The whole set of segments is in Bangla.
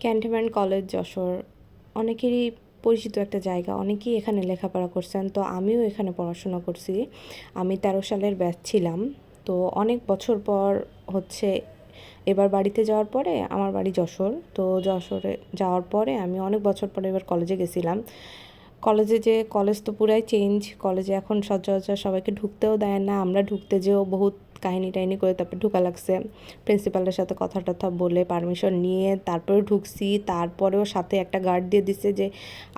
ক্যান্টনমেন্ট কলেজ, যশোর, অনেকেরই পরিচিত একটা জায়গা। অনেকেই এখানে লেখাপড়া করছেন। তো আমিও এখানে পড়াশোনা করছি। আমি তেরো সালের ব্যাচ ছিলাম। তো অনেক বছর পর হচ্ছে এবার বাড়িতে যাওয়ার পরে আমার বাড়ি যশোর। তো যশোরে যাওয়ার পরে আমি অনেক বছর পরে এবার কলেজে গেছিলাম। কলেজে যে কলেজ তো পুরাই চেঞ্জ। কলেজে এখন সচরাচর সবাইকে ঢুকতেও দেয় না। আমরা ঢুকতে যেও বহুত কাহিনি টাহিনি করে তারপর ঢুকা লাগছে। প্রিন্সিপালের সাথে কথা টথা বলে পারমিশন নিয়ে তারপরে ঢুকছি। তারপরেও সাথে একটা গার্ড দিয়ে দিচ্ছে যে,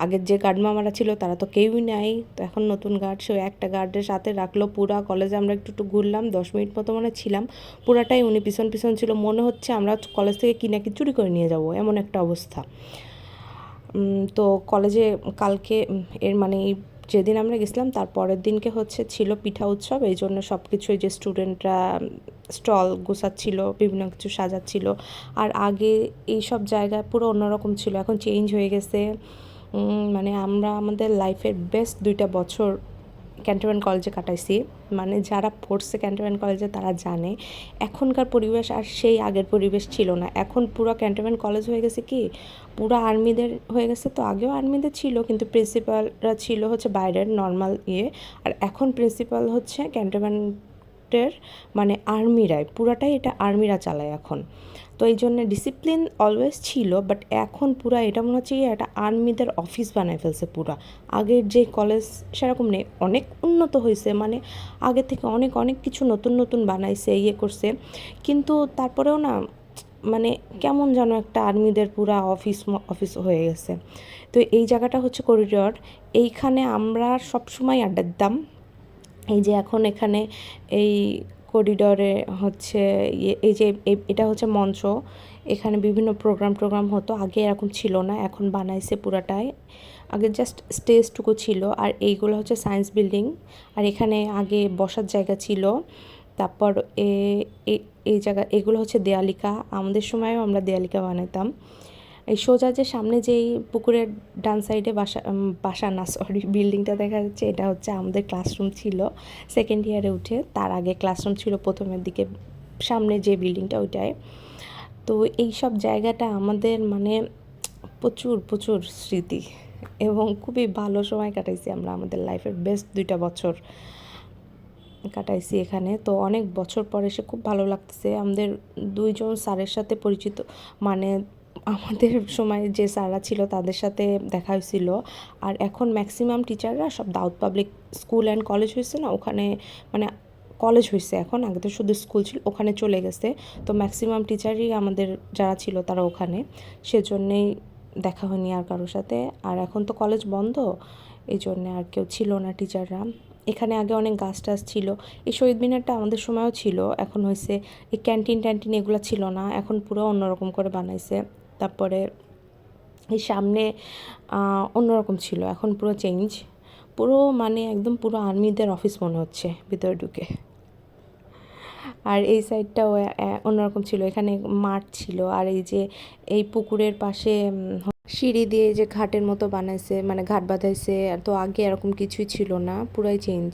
আগের যে গার্ড মামারা ছিল তারা তো কেউই নাই। তো এখন নতুন গার্ড সে একটা গার্ডের সাথে রাখল পুরা কলেজে আমরা একটু একটু ঘুরলাম, দশ মিনিট মতো মনে ছিলাম। পুরাটাই উনি পিছন পিছন ছিল। মনে হচ্ছে আমরা কলেজ থেকে কি নাকি চুরি করে নিয়ে যাব, এমন একটা অবস্থা। তো কলেজে কালকে এর মানে এই যেদিন আমরা গেছিলাম, তার পরের দিনকে হচ্ছে ছিল পিঠা উৎসব। এই জন্য সব কিছুই যে স্টুডেন্টরা স্টল গোছাচ্ছিল, বিভিন্ন কিছু সাজাচ্ছিল। আর আগে এই সব জায়গা পুরো অন্যরকম ছিল। এখন চেঞ্জ হয়ে গেছে। মানে আমরা, আমাদের লাইফের বেস্ট দুইটা বছর ক্যান্টনমেন্ট কলেজে কাটাইছি। মানে যারা পড়ছে ক্যান্টনমেন্ট কলেজে তারা জানে, এখনকার পরিবেশ আর সেই আগের পরিবেশ ছিল না। এখন পুরো ক্যান্টনমেন্ট কলেজ হয়ে গেছে কি, পুরো আর্মিদের হয়ে গেছে তো আগেও আর্মিদের ছিল, কিন্তু প্রিন্সিপালরা ছিল হচ্ছে বাইরের নর্মাল ইয়ে। আর এখন প্রিন্সিপাল হচ্ছে ক্যান্টনমেন্টের মানে আর্মিরাই, পুরাটাই এটা আর্মিরা চালায় এখন। তো এই জন্য ডিসিপ্লিন অলওয়েজ ছিল বাট এখন পুরো এটা মনে হচ্ছে একটা আর্মিদের অফিস বানায় ফেলছে পুরা। আগের যে কলেজ সেরকম নেই, অনেক উন্নত হয়েছে মানে আগে থেকে অনেক অনেক কিছু নতুন নতুন বানাইছে ইয়ে করছে। কিন্তু তারপরেও না মানে কেমন যেন একটা আর্মিদের পুরা অফিস অফিস হয়ে গেছে। তো এই জায়গাটা হচ্ছে করিডর এইখানে আমরা সবসময় আড্ডা দিতাম। এই যে এখন এখানে এই করিডরে হচ্ছে ইয়ে, এই যে এটা হচ্ছে মঞ্চ। এখানে বিভিন্ন প্রোগ্রাম টোগ্রাম হতো আগে এরকম ছিল না এখন বানাইছে পুরাটাই। আগে জাস্ট স্টেজটুকু ছিল আর এইগুলো হচ্ছে সায়েন্স বিল্ডিং আর এখানে আগে বসার জায়গা ছিল। তারপর এই জায়গা এগুলো হচ্ছে দেয়ালিকা। আমাদের সময়ও আমরা দেয়ালিকা বানাইতাম। এই সোজা যে সামনে যেই পুকুরের ডান সাইডে বাসা বাসা না সরি বিল্ডিংটা দেখা যাচ্ছে, এটা হচ্ছে আমাদের ক্লাসরুম ছিল সেকেন্ড ইয়ারে উঠে। তার আগে ক্লাসরুম ছিল প্রথমের দিকে, সামনে যে বিল্ডিংটা ওইটায়। তো এই সব জায়গাটা আমাদের মানে প্রচুর প্রচুর স্মৃতি এবং খুবই ভালো সময় কাটাইছি আমরা আমাদের লাইফের বেস্ট দুইটা বছর কাটাইছি এখানে। তো অনেক বছর পরে এসে খুব ভালো লাগতেছে। আমাদের দুইজন স্যারের সাথে পরিচিত মানে আমাদের সময় যে স্যাররা ছিল তাদের সাথে দেখা হয়েছিল। আর এখন ম্যাক্সিমাম টিচাররা সব Daud public school and college হয়েছে না, ওখানে মানে কলেজ হয়েছে এখন, আগে তো শুধু স্কুল ছিল, ওখানে চলে গেছে। তো ম্যাক্সিমাম টিচারই আমাদের যারা ছিল তারা ওখানে, সেজন্যেই দেখা হয়নি আর কারোর সাথে। আর এখন তো কলেজ বন্ধ, এই জন্যে আর কেউ ছিল না টিচাররা এখানে আগে অনেক গাছ টাছ ছিল, এই শহীদ মিনারটা আমাদের সময়ও ছিল, এখন হয়েছে এই ক্যান্টিন ট্যান্টিন এগুলো ছিল না, এখন পুরো অন্যরকম করে বানাইছে। তারপরে এই সামনে অন্যরকম ছিল। এখন পুরো চেঞ্জ পুরো মানে একদম পুরো আর্মিদের অফিস মনে হচ্ছে ভিতরে ঢুকে। আর এই সাইডটাও অন্যরকম ছিল। এখানে মাঠ ছিল। আর এই যে, এই পুকুরের পাশে সিঁড়ি দিয়ে যে ঘাটের মতো বানাইছে মানে ঘাট বাঁধাইছে, তো আগে এরকম কিছুই ছিল না। পুরাই চেঞ্জ